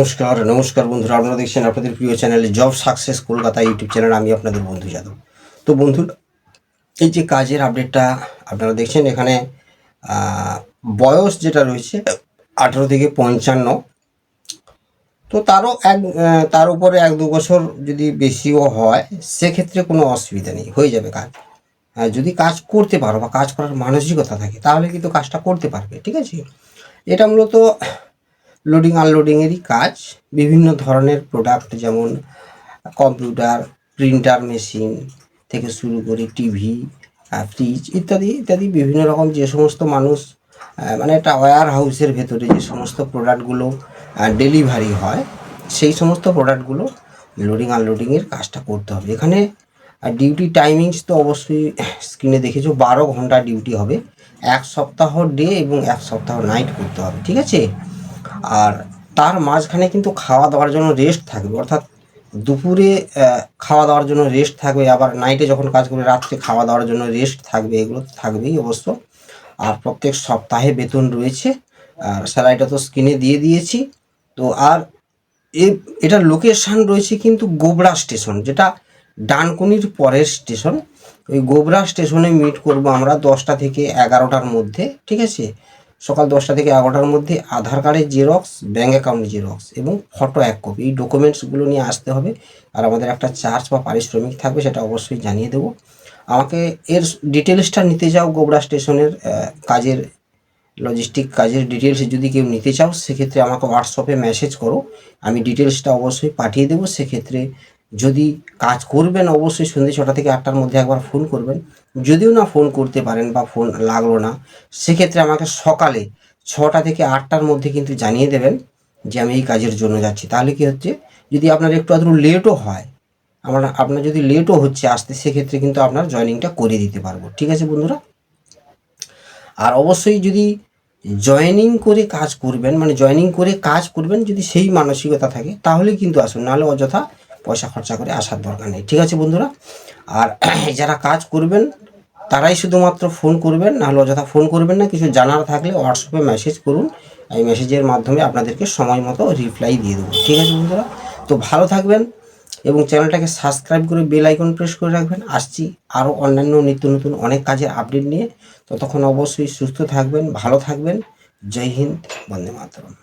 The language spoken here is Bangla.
নমস্কার নমস্কার বন্ধুরা, আপনারা দেখছেন আপনাদের প্রিয় channel job success Kolkata YouTube channel. আমি আপনাদের বন্ধু যাদব। তো বন্ধু এই যে কাজের আপডেটটা আপনারা দেখছেন, এখানে বয়স যেটা রয়েছে, আঠেরো থেকে পঞ্চান্ন। তো তারও এক তার উপরে এক দু বছর যদি বেশিও হয়, সেক্ষেত্রে কোনো অসুবিধা নেই, হয়ে যাবে কাজ। যদি কাজ করতে পারো বা কাজ করার মানসিকতা থাকে, তাহলে কিন্তু কাজটা করতে পারবে, ঠিক আছে? এটা মূলত লোডিং আনলোডিংয়েরই কাজ। বিভিন্ন ধরনের প্রোডাক্ট যেমন কম্পিউটার প্রিন্টার মেশিন থেকে শুরু করে টিভি ফ্রিজ ইত্যাদি ইত্যাদি বিভিন্ন রকম যে সমস্ত মানুষ মানে একটা ওয়্যার হাউসের ভেতরে যে সমস্ত প্রোডাক্টগুলো ডেলিভারি হয়, সেই সমস্ত প্রোডাক্টগুলো লোডিং আনলোডিংয়ের কাজটা করতে হবে। এখানে ডিউটি টাইমিংস তো অবশ্যই স্ক্রিনে দেখেছ, বারো ঘণ্টা ডিউটি হবে। এক সপ্তাহ ডে এবং এক সপ্তাহ নাইট করতে হবে, ঠিক আছে? আর তার মাঝখানে কিন্তু খাওয়া দাওয়ার জন্য রেস্ট থাকবে। অর্থাৎ দুপুরে খাওয়া দাওয়ার জন্য রেস্ট থাকবে, আবার নাইটে যখন কাজ করবে রাত্রে খাওয়া দাওয়ার জন্য রেস্ট থাকবে, এগুলো থাকবেই অবশ্য। আর প্রত্যেক সপ্তাহে বেতন রয়েছে, আর স্যালারিটা তো স্ক্রিনে দিয়ে দিয়েছি। তো আর এটার লোকেশান রয়েছে কিন্তু গোবরা স্টেশন যেটা ডানকুনির পরের স্টেশন ওই গোবরা স্টেশনে মিট করব আমরা দশটা থেকে এগারোটার মধ্যে, ঠিক আছে? সকাল দশটা থেকে এগারোটার মধ্যে আধার কার্ডের জেরক্স ব্যাঙ্ক অ্যাকাউন্ট জেরক্স এবং ফটো এক কপি এই ডকুমেন্টসগুলো নিয়ে আসতে হবে আর আমাদের একটা চার্জ বা পারিশ্রমিক থাকবে সেটা অবশ্যই জানিয়ে দেবো। আমাকে এর ডিটেলসটা নিতে যাও গোবরা স্টেশনের কাজের লজিস্টিক কাজের ডিটেলস যদি কেউ নিতে চাও, সেক্ষেত্রে আমাকে হোয়াটসঅ্যাপে মেসেজ করো। আমি ডিটেলসটা অবশ্যই পাঠিয়ে দেবো। সেক্ষেত্রে যদি কাজ করবেন অবশ্যই সন্ধ্যে ছটা থেকে আটটার মধ্যে একবার ফোন করবেন। যদিও না ফোন করতে পারেন বা ফোন লাগল না, সেক্ষেত্রে আমাকে সকালে ছটা থেকে আটটার মধ্যে কিন্তু জানিয়ে দেবেন যে আমি এই কাজের জন্য যাচ্ছি। তাহলে কি হচ্ছে? যদি আপনার একটু আধটু লেটও হয়, আমার, আপনার যদি লেটও হচ্ছে আসতে, সেক্ষেত্রে কিন্তু আপনার জয়নিংটা করে দিতে পারব। ঠিক আছে বন্ধুরা? আর অবশ্যই যদি জয়েনিং করে কাজ করবেন মানে জয়েনিং করে কাজ করবেন, যদি সেই মানসিকতা থাকে, তাহলে কিন্তু আসুন। নাহলে অযথা পয়সা খরচা করে আসার দরকার নেই। ঠিক আছে বন্ধুরা? আর যারা কাজ করবেন, তারাই শুধুমাত্র ফোন করবেন, নাহলে অযথা ফোন করবেন না। কিছু জানার থাকলে হোয়াটসঅ্যাপে মেসেজ করুন। এই মেসেজের মাধ্যমে আপনাদেরকে সময় মতো রিপ্লাই দিয়ে দেবো। ঠিক আছে বন্ধুরা? তো ভালো থাকবেন এবং চ্যানেলটাকে সাবস্ক্রাইব করে বেল আইকন প্রেস করে রাখবেন। আসছি আরও অন্যান্য নিত্য নতুন অনেক কাজের আপডেট নিয়ে। ততক্ষণ অবশ্যই সুস্থ থাকবেন, ভালো থাকবেন। জয় হিন্দ, বন্দে মাতরম।